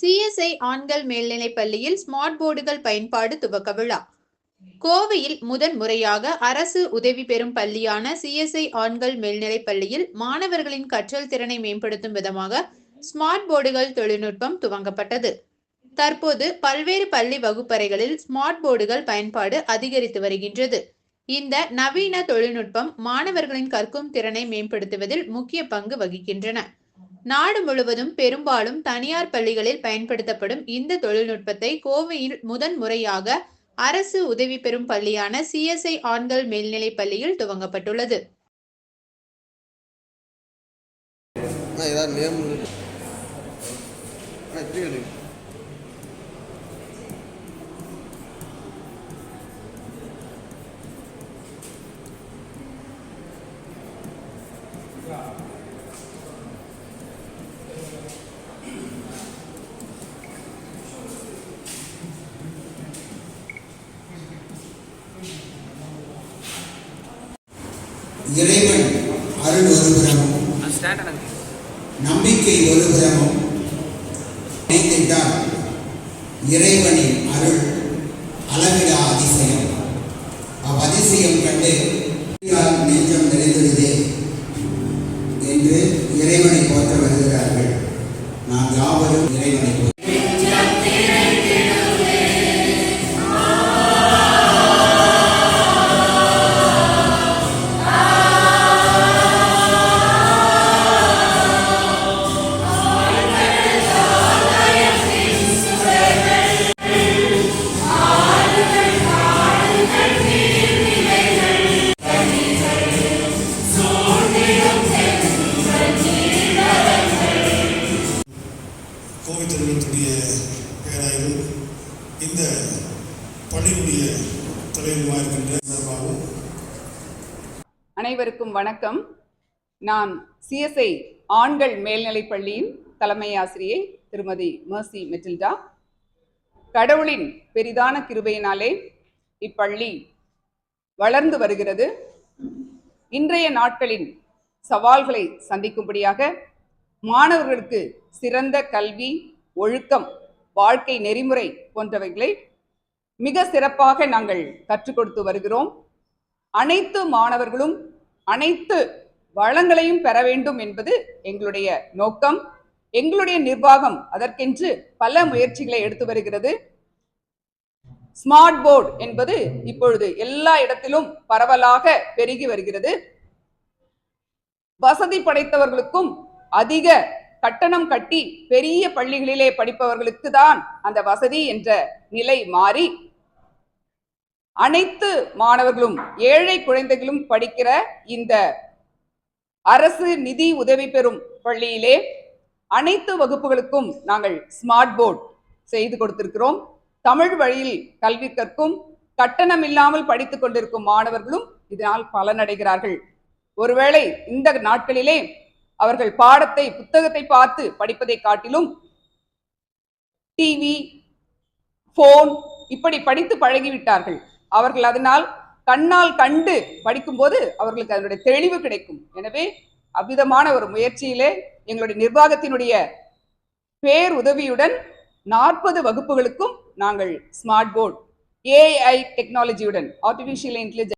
CSI ஆண்கள் மேல்நிலைப் பள்ளியில் ஸ்மார்ட் போர்டுகள் பயன்பாடு துவக்க விழா. கோவையில் முதன் முறையாக அரசு உதவி பெறும் பள்ளியான சிஎஸ்ஐ ஆண்கள் மேல்நிலைப் பள்ளியில் மாணவர்களின் கற்றல் திறனை மேம்படுத்தும் விதமாக ஸ்மார்ட் போர்டுகள் தொழில்நுட்பம் துவங்கப்பட்டது. தற்போது பல்வேறு பள்ளி வகுப்பறைகளில் ஸ்மார்ட் போர்டுகள் பயன்பாடு அதிகரித்து வருகின்றது. இந்த நவீன தொழில்நுட்பம் மாணவர்களின் கற்கும் திறனை மேம்படுத்துவதில் முக்கிய பங்கு வகிக்கின்றன. நாடு முழுவதும் பெரும்பாலும் தனியார் பள்ளிகளில் பயன்படுத்தப்படும் இந்த தொழில்நுட்பத்தை கோவையில் முதன் முறையாக அரசு உதவி பெறும் பள்ளியான சிஎஸ்ஐ ஆண்கள் மேல்நிலைப் பள்ளியில் துவங்கப்பட்டுள்ளது. ஏதாவது நேம் இறைவன் அருள் ஒருபுறமும் நம்பிக்கை ஒருபுறமும் இணைந்திட்டால் இறைவனின் அருள் அளவிடா அதிசயம். அவ்வதிசயம் கண்டு நெஞ்சம் நிறைந்துடுதே என்று இறைவனை போற்ற வருகிறார்கள். நாம் யாவரும் இறைவனை கோவை திருமணத்துடைய இந்த பள்ளியினுடைய தலைவருமாக இருக்கின்ற அனைவருக்கும் வணக்கம். நான் சிஎஸ்ஐ ஆண்கள் மேல்நிலைப் பள்ளியின் தலைமை ஆசிரியை திருமதி மர்சி மெட்டில்டா. கடவுளின் பெரிதான கிருபையினாலே இப்பள்ளி வளர்ந்து வருகிறது. இன்றைய நாட்களின் சவால்களை சந்திக்கும்படியாக மாணவர்களுக்கு சிறந்த கல்வி ஒழுக்கம் வாழ்க்கை நெறிமுறை போன்றவைகளை மிக சிறப்பாக நாங்கள் கற்றுக் கொடுத்து வருகிறோம். அனைத்து மாணவர்களும் அனைத்து வளங்களையும் பெற வேண்டும் என்பது எங்களுடைய நோக்கம். எங்களுடைய நிர்வாகம் அதற்கென்று பல முயற்சிகளை எடுத்து வருகிறது. ஸ்மார்ட் போர்டு என்பது இப்பொழுது எல்லா இடத்திலும் பரவலாக பெருகி வருகிறது. வசதி படைத்தவர்களுக்கும் அதிக கட்டணம் கட்டி பெரிய பள்ளிகளிலே படிப்பவர்களுக்கு தான் அந்த வசதி என்ற நிலை மாறி அனைத்து மாணவர்களும் ஏழை குழந்தைகளும் படிக்கிற இந்த அரசு நிதி உதவி பெறும் பள்ளியிலே அனைத்து வகுப்புகளுக்கும் நாங்கள் ஸ்மார்ட் போர்டு செய்து கொடுத்திருக்கிறோம். தமிழ் வழியில் கல்வி கற்கும் கட்டணம் இல்லாமல் படித்துக் கொண்டிருக்கும் மாணவர்களும் இதனால் பலனடைகிறார்கள். ஒருவேளை இந்த நாட்களிலே அவர்கள் பாடத்தை புத்தகத்தை பார்த்து படிப்பதை காட்டிலும் டிவி போன் இப்படி படித்து பழகிவிட்டார்கள். அவர்கள் அதனால் கண்ணால் கண்டு படிக்கும்போது அவர்களுக்கு அதனுடைய தெளிவு கிடைக்கும். எனவே அவ்விதமான ஒரு முயற்சியிலே எங்களுடைய நிர்வாகத்தினுடைய பேர் உதவியுடன் நாற்பது வகுப்புகளுக்கும் நாங்கள் ஸ்மார்ட் போர்டு ஏஐ டெக்னாலஜியுடன் ஆர்டிஃபிஷியல் இன்டெலிஜென்ஸ்